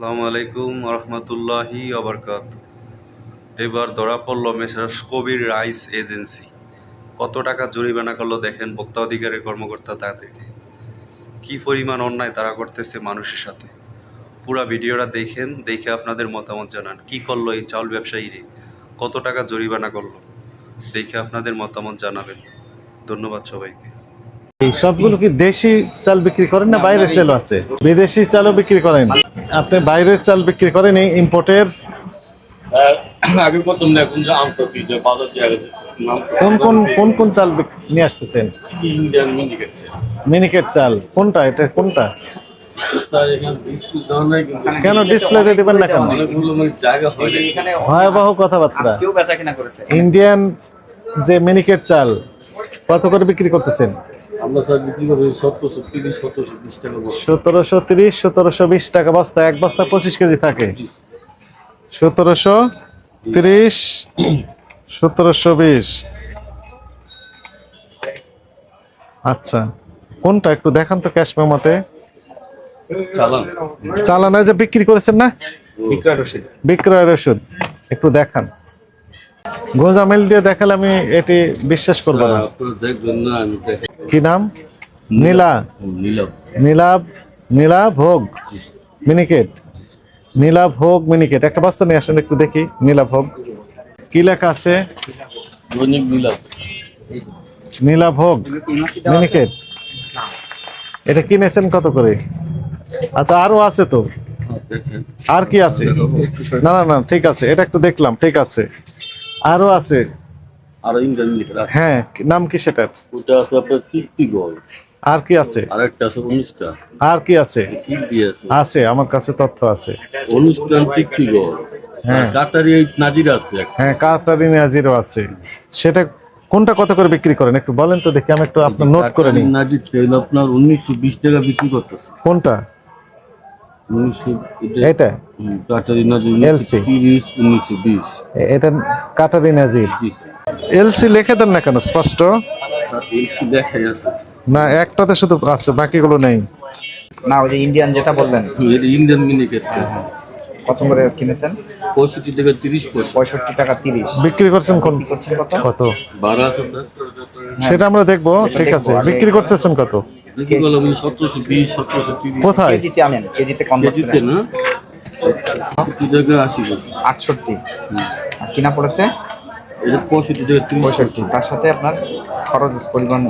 আসসালামু আলাইকুম রহমতুল্লাহি আবরকাত এবার ধরা পড়ল মেসার্স কবির রাইস এজেন্সি। কত টাকা জরিমানা করল দেখেন ভোক্তা অধিকারের কর্মকর্তা তাদেরকে। কি পরিমাণ অন্যায় তারা করতেছে মানুষের সাথে। পুরা ভিডিওটা দেখেন, দেখে আপনাদের মতামত জানান। কি করল এই চাউল ব্যবসায়ীরে? কত টাকা জরিমানা করল? দেখে আপনাদের মতামত জানাবেন। ধন্যবাদ সবাইকে। সবগুলো কি দেশি চাল বিক্রি করেন না বাইরের চাল আছে? বিদেশি চালও বিক্রি করেন? আপনি বাইরের চাল বিক্রি করেন এই ইম্পোর্টের কোন কোন কোন কোন চাল নিয়ে আসতেছেন? মিনিকেট মিনিকেট চাল। কোনটা? এটা কোনটা? স্যার ডিসপ্লে দেওয়া কেন ডিসপ্লেতে দেবেন না কেন? মানে হয় ভয়াবহ কথাবার্তা। কেউ বেচা কিনা করেছে। ইন্ডিয়ান যে মিনিকেট চাল কত করে বিক্রি করতেছেন? আমরা স্যার বিক্রি করি সতেরোশো তিরিশ সতেরোশো বিশ টাকা বস্তা। সতেরোশো তিরিশ সতেরোশো বিশ টাকা বস্তা এক বস্তা পঁচিশ কেজি থাকে। সতেরোশো তিরিশ সতেরোশো বিশ। আচ্ছা কোনটা একটু দেখান তো ক্যাশ মেমোতে। চালান। চালানো যে বিক্রি করেছেন না? বিক্রয় রসিদ বিক্রয়ের ওষুধ একটু দেখান। গোজামিল দিয়ে দেখালে আমি এটি বিশ্বাস করব না। দেখবেন না আমি দেখে কি নাম? নীলা। নীলাভ। নীলা ভোগ। মিনিকেট। নীলা ভোগ মিনিকেট। একটা বাস্তা নিয়ে আসেন একটু দেখি। নীলা ভোগ। কি লেখা আছে? নীলা ভোগ। মিনিকেট। এটা কিনেছেন কত করে? আচ্ছা আরও আছে তো। আর কি আছে? না না না ঠিক আছে। এটা একটু দেখলাম। ঠিক আছে। আরও আছে। আর ইন্ডিয়ান মিনিকেট আছে হ্যাঁ নাম কি সেটার? ওটা আছে আপনার ফিফটি গোল। আর কি আছে? আর আছে উনিশটা আর কি আছে? আছে। আছে আমার কাছে তথ্য আছে। অনুষ্ঠান ফিফটি গোল। হ্যাঁ। কাটারি নাজির আছে হ্যাঁ আছে। সেটা কোনটা কত করে বিক্রি করেন? একটু বলেন তো দেখি আমি একটু আপনার নোট করে নিই। নাজির তেল আপনার উনিশশো বিশ টাকা বিক্রি করতেছে। কোনটা? উনিশশো এটা কাটারি নাজির উনিশশো তিরিশ উনিশশো বিশ। এটা কাটারিন আজির জি। এলসি লিখে দেন না কেন? স্পষ্ট? এলসি দেখাই আছে। না একটাতে শুধু আছে বাকিগুলো নেই। না ওই যে ইন্ডিয়ান যেটা বললেন। ইন্ডিয়ান কত করে কিনেছেন? পঁয়ষট্টি টাকা তিরিশ পঁয়ষট্টি। টাকা তিরিশ। বিক্রি করছেন কোন? কত? কত? বারো আছে স্যার। সেটা আমরা দেখব ঠিক আছে। বিক্রি করতেছেন কত? বিক্রি করলাম সতেরোশো বিশ সতেরোশো তিরিশ। কোথায়? কেজিতে আনেন কেজিতে কম কেজিতে না? সত্তর টাকা আশি আটষট্টি। আর কিনা পড়েছে? পঁয়ষট্টি টাকা পঁয়ষট্টি। তার সাথে আপনার খরচ পরিমাণ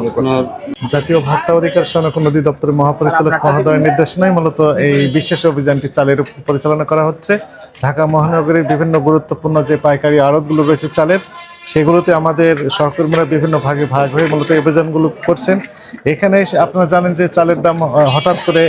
জাতীয় ভোক্তা অধিকার সংরক্ষণ অধিদপ্তরের মহাপরিচালক মহোদয়ের নির্দেশনায় মূলত এই বিশেষ অভিযানটি চালের পরিচালনা করা হচ্ছে। ঢাকা মহানগরীর বিভিন্ন গুরুত্বপূর্ণ যে পাইকারি আড়তগুলো রয়েছে চালের সেগুলোতে আমাদের সহকর্মীরা বিভিন্ন ভাগে ভাগ হয়ে মূলত এই অভিযানগুলো করছেন। এখানে এসে আপনারা জানেন যে চালের দাম হঠাৎ করে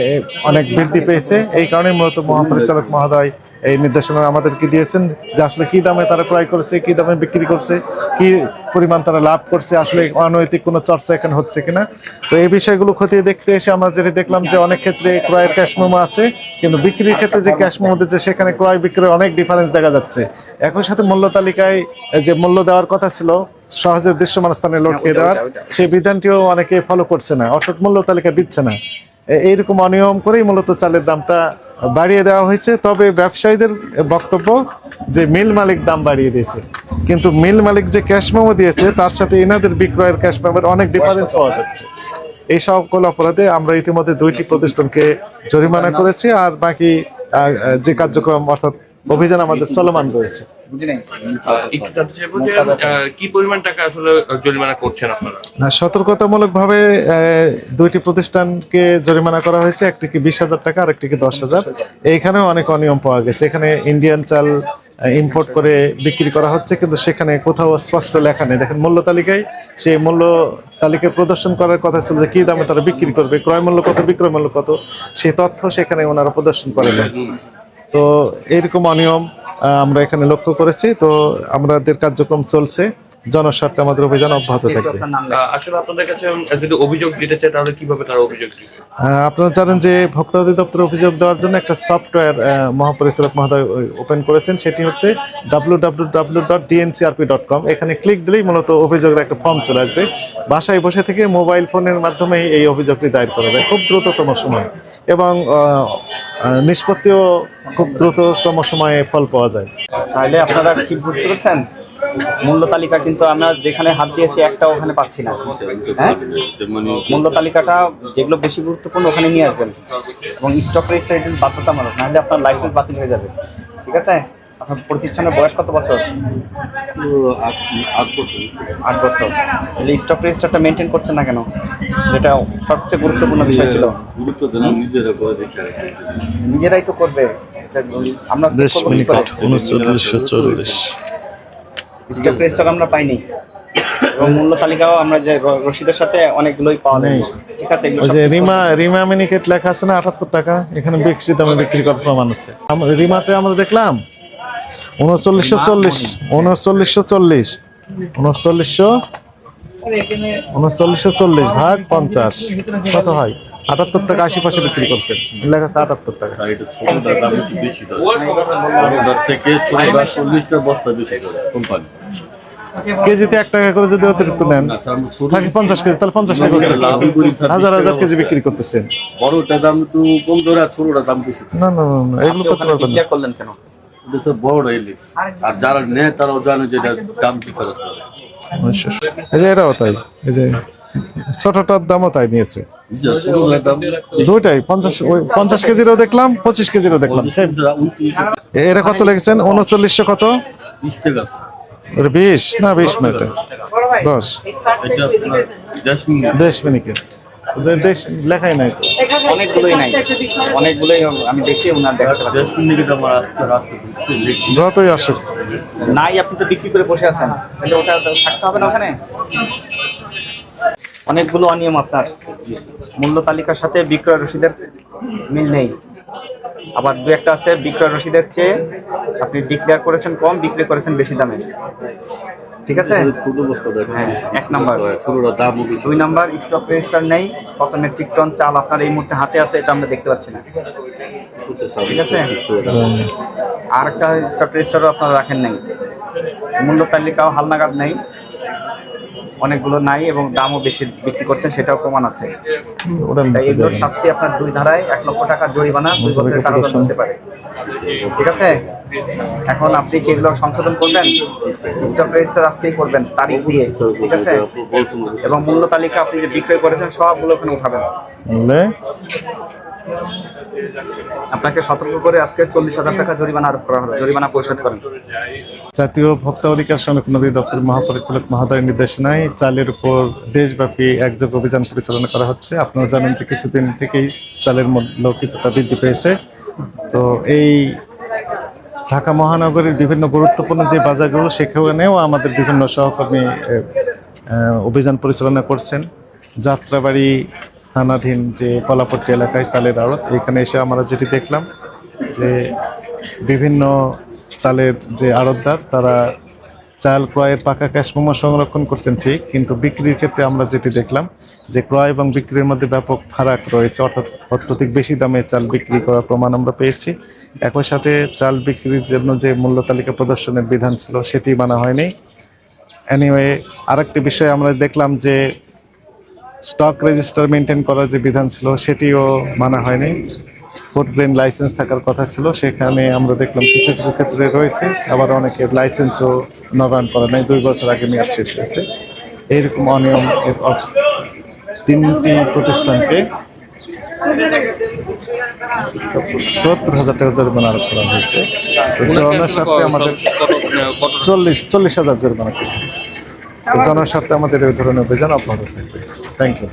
অনেক বৃদ্ধি পেয়েছে। এই কারণে মূলত মহাপরিচালক মহোদয় এই নির্দেশনা আমাদেরকে দিয়েছেন যে আসলে কি দামে তারা ক্রয় করছে কি দামে বিক্রি করছে কি পরিমাণ তারা লাভ করছে আসলে অনৈতিক কোনো চর্চা এখানে হচ্ছে কিনা। তো এই বিষয়গুলো খতিয়ে দেখতে এসে আমরা যেটা দেখলাম যে অনেক ক্ষেত্রে ক্রয়ের ক্যাশ মেমো আছে কিন্তু বিক্রির ক্ষেত্রে যে ক্যাশ মেমো দিচ্ছে সেখানে ক্রয় বিক্রয় অনেক ডিফারেন্স দেখা যাচ্ছে। একই সাথে মূল্য তালিকায় যে মূল্য দেওয়ার কথা ছিল সহজে দৃশ্যমান স্থানে লটকে দেওয়ার সেই বিধানটিও অনেকে ফলো করছে না অর্থাৎ মূল্য তালিকা দিচ্ছে না। এইরকম অনিয়ম করেই মূলত চালের দামটা বাড়িয়ে দেওয়া হয়েছে। তবে ব্যবসায়ীদের বক্তব্য যে মিল মালিক দাম বাড়িয়ে দিয়েছে। কিন্তু মিল মালিক যে ক্যাশ মেমো দিয়েছে তার সাথে এনাদের বিক্রয়ের ক্যাশ মেমোর অনেক ডিফারেন্স পাওয়া যাচ্ছে। এই সকল অপরাধে আমরা ইতিমধ্যে দুইটি প্রতিষ্ঠানকে জরিমানা করেছি। আর বাকি যে কার্যক্রম অর্থাৎ অভিযান আমাদের চলমান রয়েছে। কি পরিমাণ টাকা আসলে জরিমানা করছেন আপনারা? আর সতর্কতামূলকভাবে দুইটি প্রতিষ্ঠানকে জরিমানা করা হয়েছে একটিকে বিশ হাজার টাকা আর একটিকে দশ হাজার। এইখানেও অনেক অনিয়ম পাওয়া গেছে। এখানে ইন্ডিয়ান চাল ইম্পোর্ট করে বিক্রি করা হচ্ছে কিন্তু সেখানে কোথাও স্পষ্ট লেখা নেই। দেখেন মূল্য তালিকায় সেই মূল্য তালিকা প্রদর্শন করার কথা ছিল যে কি দামে তারা বিক্রি করবে ক্রয় মূল্য কত বিক্রয় মূল্য কত সেই তথ্য সেখানে ওনারা প্রদর্শন করে না তো এরকম অনিয়ম আমরা এখানে লক্ষ্য করেছি। তো আমাদের কার্যক্রম চলছে। জনস্বার্থে আমাদের অভিযান অব্যাহত থাকবে। আপনার নাম আহ, আসলে আপনাদের কাছে যদি অভিযোগ দিতে চায় তাহলে কীভাবে তারা অভিযোগ আপনারা জানেন যে ভোক্তা অধিদপ্তর অভিযোগ দেওয়ার জন্য একটা সফটওয়্যার মহাপরিচালক মহোদয় ওপেন করেছেন সেটি হচ্ছে W W W dot DNCRP dot com এখানে ক্লিক দিলেই মূলত অভিযোগের একটা ফর্ম চলে আসবে। বাসায় বসে থেকে মোবাইল ফোনের মাধ্যমেই এই অভিযোগটি দায়ের করা যায় খুব দ্রুততম সময়। এবং নিষ্পত্তিও খুব দ্রুততম সময়ে ফল পাওয়া যায়। তাহলে আপনারা কি বুঝতে পারছেন? মূল্য তালিকা কিন্তু আমরা যেখানে হাত দিয়েছি একটা ওখানে পাচ্ছি না। হ্যাঁ? মূল্য তালিকাটা যেগুলো বেশি গুরুত্বপূর্ণ ওখানে নিয়ে আসবেন। এবং স্টক রেজিস্ট্রেশন বাধ্যতামূলক নাহলে আপনার লাইসেন্স বাতিল হয়ে যাবে। ঠিক আছে? আপনার প্রতিষ্ঠানের বয়স কত বছর? আট বছর। তাহলে স্টক রেজিস্টারটা মেনটেন করছেন না কেন? যেটা সবচেয়ে গুরুত্বপূর্ণ বিষয় ছিল। গুরুত্ব নিজেরা করে নিজেরাই তো করবে। আমরা স্টক রেজিস্টার আমরা পাইনি। এবং মূল্য তালিকাও আমরা যে রসিদের সাথে অনেকগুলোই পাওয়া যায়। ঠিক আছে ওই যে রিমা রিমা মিনিকেট লেখা আছে না আটাত্তর টাকা? এখানে বিক্রি দামে বিক্রি করার প্রমাণ আছে। রিমাতে আমরা দেখলাম উনচল্লিশশো চল্লিশ উনচল্লিশশো চল্লিশ উনচল্লিশশো উনচল্লিশশো চল্লিশ ভাগ পঞ্চাশ। কত হয়? আটাত্তর টাকা আশি পয়সা বিক্রি করছেন লেখা আছে আটাত্তর টাকা। থেকে চল্লিশটা বস্তা বেশি কোম্পানি। কেজিতে এক টাকা করে যদি অতিরিক্ত নেন থাকে পঞ্চাশ কেজি তাহলে পঞ্চাশ টাকা হাজার হাজার কেজি বিক্রি করতেছেন বড়টার দাম একটু কম ধরে আর ছোটটার দাম বেশি। না না না, এগুলো করতে পারবেন না। করলেন কেন? স্যার ইলিশ আর যারা নেয় তারাও জানে যে এটা দাম কি। এই যে এটাও তাই এই যে ছোটটার দামও তাই নিয়েছে? দুইটাই পঞ্চাশ ওই পঞ্চাশ কেজিরও দেখলাম পঁচিশ কেজিরও দেখলাম। এটা কত লিখেছেন? উনচল্লিশশো কত? বিশ না বিশ না এটা। দশ এটা আপনার দেশ মিনিট। মিনিকেট দেশ লেখাই নাই। তো অনেকগুলোই নাই। আমি দেখি ওনার যতই আসুক। নাই আপনি তো বিক্রি করে বসে আছেন। তাহলে ওটা থাকতে হবে না ওখানে? অনেকগুলো অনিয়ম আপনার মূল্য তালিকার সাথে বিক্রয় রসিদের মিল নেই। আবার দু একটা আছে বিক্রয় রসিদের চেয়ে আপনি ডিক্লেয়ার করেছেন কম বিক্রি করেছেন বেশি দামে। ঠিক আছে? ছোট বস্তা হ্যাঁ, এক নাম্বার। দুই নাম্বার স্টক রেজিস্টার নেই কত মেট্রিক টন চাল আপনার এই মুহূর্তে হাতে আছে এটা আমরা দেখতে পাচ্ছি না। ঠিক আছে? আর একটা স্টক রেজিস্টারও আপনারা রাখেন নাই। মূল্য তালিকাও হালনাগাদ নেই। অনেকগুলো নাই এবং দামও বেশি বিক্রি করছেন সেটাও প্রমাণ আছে। এগুলোর শাস্তি আপনার দুই ধারায় এক লক্ষ টাকা জরিমানা, দুই বছরের কারাদণ্ড হতে পারে। ঠিক আছে? এখন আপনি কি এগুলো সংশোধন করবেন? স্টক রেজিস্টার আজকেই করবেন, তারিখ দিয়ে। ঠিক আছে? এবং মূল্য তালিকা আপনি যে বিক্রয় করেছেন, সবগুলো ওখানে উঠাবেন? আপনাকে সতর্ক করে আজকে চল্লিশ হাজার টাকা জরিমানা আরোপ করা হলো জরিমানা পরিশোধ করেন। জাতীয় ভোক্তা অধিকার সংরক্ষণ অধিদপ্তর মহাপরিচালক মহোদয়ের নির্দেশনায় চালের উপর দেশব্যাপী একযোগ অভিযান পরিচালনা করা হচ্ছে। আপনারা জানেন যে কিছুদিন থেকেই চালের মূল্য কিছুটা বৃদ্ধি পেয়েছে। তো এই ঢাকা মহানগরীর বিভিন্ন গুরুত্বপূর্ণ যে বাজারগুলো, সেখানেও আমাদের বিভিন্ন সহকর্মী অভিযান পরিচালনা করছেন। যাত্রাবাড়ি থানাধীন যে কলাপট্টি এলাকায় চালের আড়ত, এখানে এসে আমরা যেটি দেখলাম যে বিভিন্ন চালের যে আড়তদার, তারা চাল ক্রয়ের পাকা ক্যাশ মেমো সংরক্ষণ করছেন ঠিক, কিন্তু বিক্রির ক্ষেত্রে আমরা যেটি দেখলাম যে ক্রয় এবং বিক্রির মধ্যে ব্যাপক ফারাক রয়েছে, অর্থাৎ অত্যধিক বেশি দামে চাল বিক্রি করার প্রমাণ আমরা পেয়েছি। একই সাথে চাল বিক্রির জন্য যে মূল্য তালিকা প্রদর্শনের বিধান ছিল, সেটি মানা হয়নি। এনিওয়ে আরেকটি বিষয় আমরা দেখলাম যে স্টক রেজিস্টার মেনটেন করার যে বিধান ছিল সেটিও মানা হয়নি। ফুড গ্রেন লাইসেন্স থাকার কথা ছিল সেখানে আমরা দেখলাম কিছু কিছু ক্ষেত্রে রয়েছে আবার অনেকের লাইসেন্সও নবায়ন করা নাই দুই বছর আগে মেয়াদ শেষ হয়েছে। এইরকম অনিয়ম তিনটি প্রতিষ্ঠানকে সত্তর হাজার টাকা জরিমানা আরোপ করা হয়েছে। আমাদের চল্লিশ চল্লিশ হাজার জরিমানা করা হয়েছে। জনস্বার্থে আমাদের এই ধরনের অভিযান অব্যাহত থাকবে। Thank you